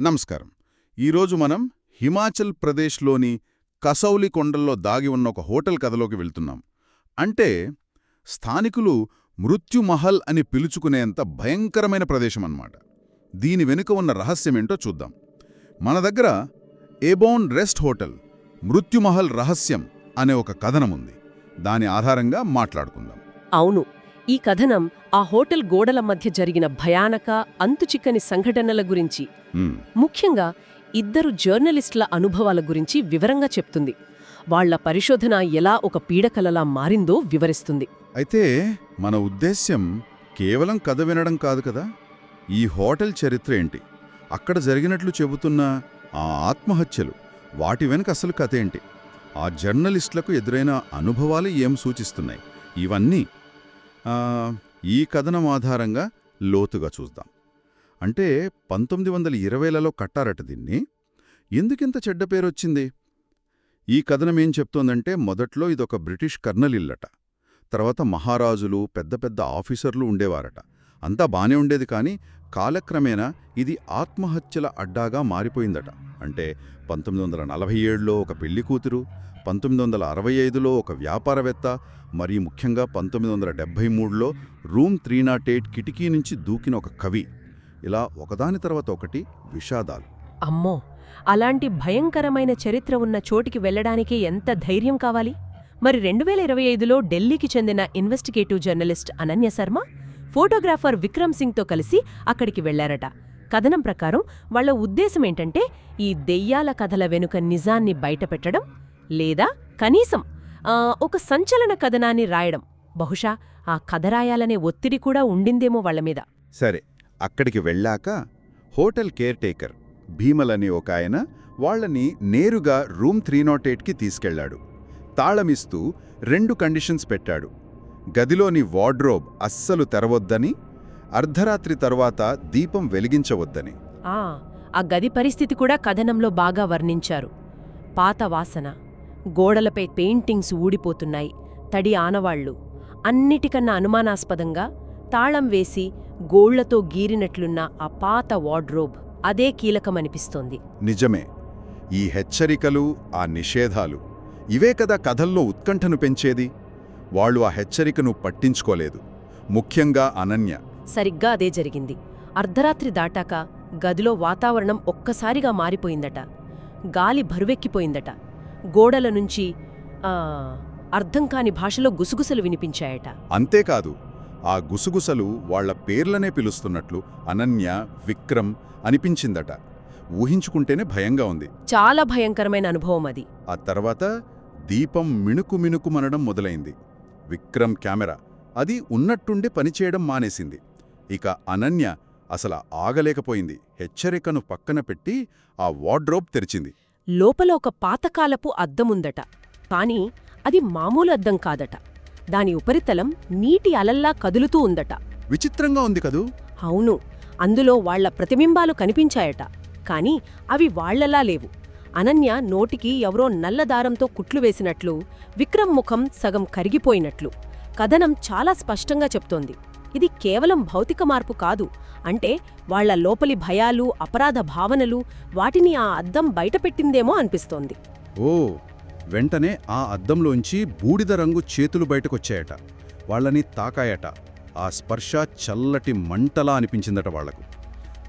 నమస్కారం. ఈరోజు మనం హిమాచల్ ప్రదేశ్లోని కసౌలి కొండల్లో దాగి ఉన్న ఒక హోటల్ కథలోకి వెళ్తున్నాం. అంటే స్థానికులు మృత్యుమహల్ అని పిలుచుకునేంత భయంకరమైన ప్రదేశం అన్నమాట దీని వెనుక ఉన్న రహస్యమేంటో చూద్దాం. మన దగ్గర ఏబోన్ రెస్ట్ హోటల్ మృత్యుమహల్ రహస్యం అనే ఒక కథనముంది. దాని ఆధారంగా మాట్లాడుకుందాం. అవును. ఈ కథనం ఆ హోటల్ గోడల మధ్య జరిగిన భయానక అంతుచిక్కని సంఘటనల గురించి. ముఖ్యంగా ఇద్దరు జర్నలిస్టుల అనుభవాల గురించి వివరంగా చెప్తుంది. వాళ్ళ పరిశోధన ఎలా ఒక పీడకలలా మారిందో వివరిస్తుంది. అయితే మన ఉద్దేశ్యం కేవలం కథ వినడం కాదు కదా? ఈ హోటల్ చరిత్ర ఏంటి? అక్కడ జరిగినట్లు చెబుతున్న ఆ ఆత్మహత్యలు వాటి వెనుక అసలు కథ ఏంటి? ఆ జర్నలిస్టులకు ఎదురైన అనుభవాలు ఏం సూచిస్తున్నాయి? ఇవన్నీ ఈ కథనం ఆధారంగా లోతుగా చూద్దాం. అంటే పంతొమ్మిది వందల ఇరవైలలో కట్టారట దీన్ని. ఎందుకింత చెడ్డ పేరొచ్చింది? ఈ కథనం ఏం చెప్తోందంటే మొదట్లో ఇదొక బ్రిటిష్ కర్నల్ ఇల్లట. తర్వాత మహారాజులు పెద్ద పెద్ద ఆఫీసర్లు ఉండేవారట. అంతా బానే ఉండేది కానీ కాలక్రమేణా ఇది ఆత్మహత్యల అడ్డాగా మారిపోయిందట. అంటే పంతొమ్మిది వందల నలభై ఏడులో ఒక పెళ్ళి కూతురు పంతొమ్మిది వందల అరవై ఐదులో ఒక వ్యాపారవేత్త మరియు ముఖ్యంగా పంతొమ్మిది వందల డెబ్భై మూడులో రూమ్ త్రీ నాట్ ఎయిట్ కిటికీ నుంచి దూకిన ఒక కవి. ఇలా ఒకదాని తర్వాత ఒకటి విషాదాలు. అమ్మో! అలాంటి భయంకరమైన చరిత్ర ఉన్న చోటికి వెళ్ళడానికి ఎంత ధైర్యం కావాలి? మరి రెండు వేల ఇరవై ఐదులో ఢిల్లీకి చెందిన investigative journalist Ananya Sharma photographer Vikram సింగ్తో కలిసి అక్కడికి వెళ్ళారట కథనం ప్రకారం వాళ్ళ ఉద్దేశమేంటంటే ఈ దెయ్యాల కథల వెనుక నిజాన్ని బయటపెట్టడం లేదా కనీసం ఒక సంచలన కథనాన్ని రాయడం. బహుశా ఆ కథ రాయాలనే ఒత్తిడి కూడా ఉండిందేమో వాళ్ళ మీద. సరే అక్కడికి వెళ్ళాక హోటల్ కేర్ టేకర్ భీమల్ అనే ఒక ఆయన వాళ్ళని నేరుగా రూమ్ త్రీ నాట్ ఎయిట్కి తీసుకెళ్ళాడు తాళమిస్తూ రెండు కండిషన్స్ పెట్టాడు. గదిలోని వార్డ్రోబ్ అస్సలు తెరవొద్దని అర్ధరాత్రి తర్వాత దీపం వెలిగించవద్దని. ఆ ఆ గది పరిస్థితి కూడా కథనంలో బాగా వర్ణించారు. పాత వాసన. గోడలపై పెయింటింగ్స్ ఊడిపోతున్నాయి. తడి ఆనవాళ్ళు. అన్నిటికన్నా అనుమానాస్పదంగా తాళం వేసి గోళ్ళతో గీరినట్లున్న ఆ పాత వార్డ్రోబ్ అదే కీలకమనిపిస్తోంది. నిజమే. ఈ హెచ్చరికలు ఆ నిషేధాలు ఇవే కదా కథల్లో ఉత్కంఠను పెంచేది. వాళ్ళు ఆ హెచ్చరికను పట్టించుకోలేదు. ముఖ్యంగా అనన్య. సరిగ్గా అదే జరిగింది. అర్ధరాత్రి దాటాక గదిలో వాతావరణం ఒక్కసారిగా మారిపోయిందట. గాలి బరువెక్కిపోయిందట గోడల నుంచి అర్థం కాని భాషలో గుసగుసలు వినిపించాయట. అంతేకాదు ఆ గుసగుసలు వాళ్ళ పేర్లనే పిలుస్తున్నట్లు అనన్య విక్రమ్ అనిపించిందట. ఊహించుకుంటేనే భయంగా ఉంది. చాలా భయంకరమైన అనుభవం అది. ఆ తర్వాత దీపం మిణుకు మిణుకుమనడం మొదలైంది. విక్రమ్ కెమెరా అది ఉన్నట్టుండి పనిచేయడం మానేసింది. ఇక అనన్య అసలు ఆగలేకపోయింది. హెచ్చరికను పక్కన పెట్టి ఆ వార్డ్రోబ్ తెరిచింది. లోపల ఒక పాతకాలపు అద్దముందట. కాని అది మామూలు అద్దం కాదట. దాని ఉపరితలం నీటి అలల్లా కదులుతూ ఉందట. విచిత్రంగా ఉంది కదూ? అవును. అందులో వాళ్ళ ప్రతిబింబాలు కనిపించాయట. కాని అవి వాళ్ళలా లేవు. అనన్య నోటికి ఎవరో నల్లదారంతో కుట్లు వేసినట్లు విక్రమ్ ముఖం సగం కరిగిపోయినట్లు. కథనం చాలా స్పష్టంగా చెప్తోంది. ఇది కేవలం భౌతిక మార్పు కాదు. అంటే వాళ్ళ లోపలి భయాలు అపరాధ భావనలు వాటిని ఆ అద్దం బయటపెట్టిందేమో అనిపిస్తోంది. ఓ వెంటనే ఆ అద్దంలోంచి బూడిద రంగు చేతులు బయటకొచ్చాయట. వాళ్ళని తాకాయట. ఆ స్పర్శ చల్లటి మంటలా అనిపించిందట వాళ్ళకు.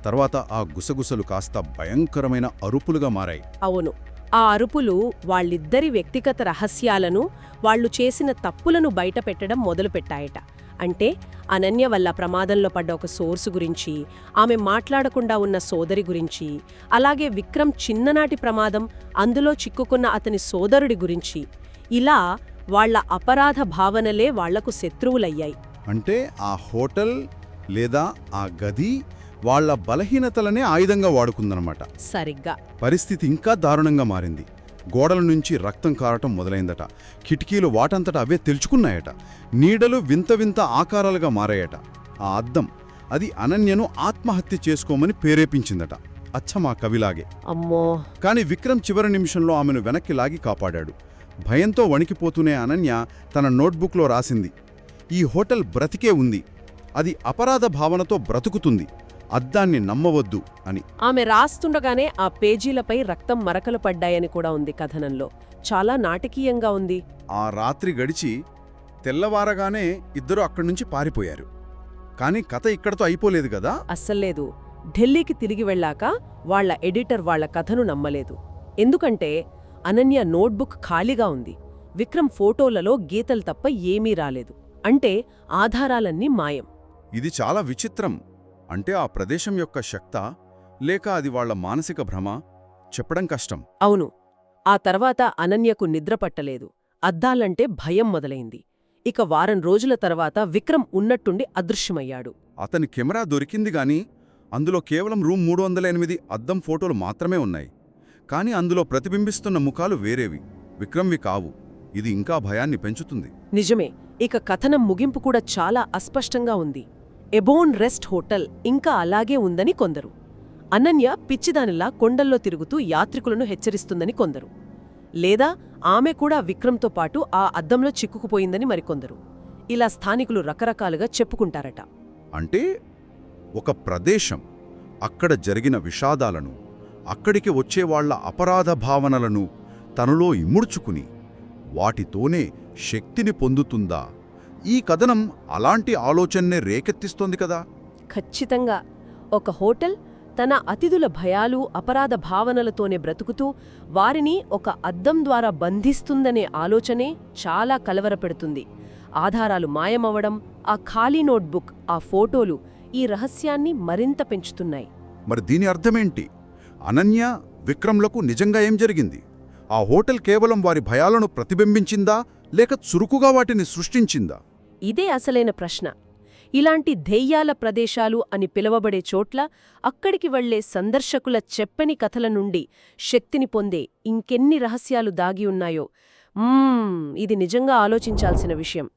తర్వాత ఆ గుసగుసలు కాస్త భయంకరమైన అరుపులుగా మారాయి. అవును. ఆ అరుపులు వాళ్ళిద్దరి వ్యక్తిగత రహస్యాలను వాళ్ళు చేసిన తప్పులను బయటపెట్టడం మొదలుపెట్టాయట. అంటే అనన్య వల్ల ప్రమాదంలో పడ్డ ఒక సోర్సు గురించి ఆమె మాట్లాడకుండా ఉన్న సోదరి గురించి అలాగే విక్రమ్ చిన్ననాటి ప్రమాదం అందులో చిక్కుకున్న అతని సోదరుడి గురించి. ఇలా వాళ్ళ అపరాధ భావనలే వాళ్ళకు శత్రువులయ్యాయి. అంటే ఆ హోటల్ లేదా ఆ గది వాళ్ళ బలహీనతలనే ఆయుధంగా వాడుకుందనమాట సరిగ్గా. పరిస్థితి ఇంకా దారుణంగా మారింది. గోడల నుంచి రక్తం కారటం మొదలైందట. కిటికీలు వాటంతట అవే తెరుచుకున్నాయట నీడలు వింత వింత ఆకారాలుగా మారాయట. ఆ అద్దం అది అనన్యను ఆత్మహత్య చేసుకోమని ప్రేరేపించిందట. అచ్చమా కవిలాగే. అమ్మో. కాని విక్రమ్ చివరి నిమిషంలో ఆమెను వెనక్కి లాగి కాపాడాడు. భయంతో వణికిపోతూనే అనన్య తన నోట్బుక్లో రాసింది. ఈ హోటల్ బ్రతికే ఉంది. అది అపరాధ భావనతో బ్రతుకుతుంది. అద్దాన్ని నమ్మవద్దు అని. ఆమె రాస్తుండగానే ఆ పేజీలపై రక్తం మరకలు పడ్డాయని కూడా ఉంది కథనంలో. చాలా నాటకీయంగా ఉంది. ఆ రాత్రి గడిచి తెల్లవారగానే ఇద్దరు అక్కడి నుంచి పారిపోయారు. కానీ కథ ఇక్కడతో అయిపోలేదు కదా? అస్సల్లేదు ఢిల్లీకి తిరిగి వెళ్ళాక వాళ్ళ ఎడిటర్ వాళ్ళ కథను నమ్మలేదు. ఎందుకంటే అనన్య నోట్బుక్ ఖాళీగా ఉంది. విక్రమ్ ఫోటోలలో గీతలు తప్ప ఏమీ రాలేదు. అంటే ఆధారాలన్నీ మాయం. ఇది చాలా విచిత్రం. అంటే ఆ ప్రదేశం యొక్క శక్త లేక అది వాళ్ళ మానసిక భ్రమ చెప్పడం కష్టం. అవును. ఆ తర్వాత అనన్యకు నిద్ర పట్టలేదు. అద్దాలంటే భయం మొదలైంది. ఇక వారం రోజుల తర్వాత విక్రమ్ ఉన్నట్టుండి అదృశ్యమయ్యాడు. అతని కెమెరా దొరికింది గాని అందులో కేవలం రూమ్ మూడు వందల ఎనిమిది అద్దం ఫోటోలు మాత్రమే ఉన్నాయి. కానీ అందులో ప్రతిబింబిస్తున్న ముఖాలు వేరేవి. విక్రమ్వి కావు. ఇది ఇంకా భయాన్ని పెంచుతుంది. నిజమే. ఇక కథనం ముగింపు కూడా చాలా అస్పష్టంగా ఉంది. ఎబోన్ రెస్ట్ హోటల్ ఇంకా అలాగే ఉందని కొందరు. అనన్య పిచ్చిదానిలా కొండల్లో తిరుగుతూ యాత్రికులను హెచ్చరిస్తుందని కొందరు. లేదా ఆమె కూడా విక్రమ్తో పాటు ఆ అద్దంలో చిక్కుకుపోయిందని మరికొందరు. ఇలా స్థానికులు రకరకాలుగా చెప్పుకుంటారట. అంటే ఒక ప్రదేశం అక్కడ జరిగిన విషాదాలను అక్కడికి వచ్చేవాళ్ళ అపరాధ భావనలను తనలో ఇముడ్చుకుని వాటితోనే శక్తిని పొందుతుందా ఈ కథనం అలాంటి ఆలోచన్నే రేకెత్తిస్తోంది కదా. ఖచ్చితంగా. ఒక హోటల్ తన అతిథుల భయాలు అపరాధ భావనలతోనే బ్రతుకుతూ వారిని ఒక అద్దం ద్వారా బంధిస్తుందనే ఆలోచనే చాలా కలవరపెడుతుంది. ఆధారాలు మాయమవడం ఆ ఖాళీ నోట్బుక్ ఆ ఫోటోలు ఈ రహస్యాన్ని మరింత పెంచుతున్నాయి. మరి దీని అర్థమేంటి? అనన్య విక్రమ్లకు నిజంగా ఏం జరిగింది? ఆ హోటల్ కేవలం వారి భయాలను ప్రతిబింబించిందా లేక చురుకుగా వాటిని సృష్టించిందా? ఇదే అసలైన ప్రశ్న. ఇలాంటి ధెయ్యాల ప్రదేశాలు అని పిలవబడే చోట్ల అక్కడికి వెళ్ళే సందర్శకుల చెప్పని కథల నుండి శక్తిని పొందే ఇంకెన్ని రహస్యాలు దాగి ఉన్నాయో. మ్మ్, ఇది నిజంగా ఆలోచించాల్సిన విషయం.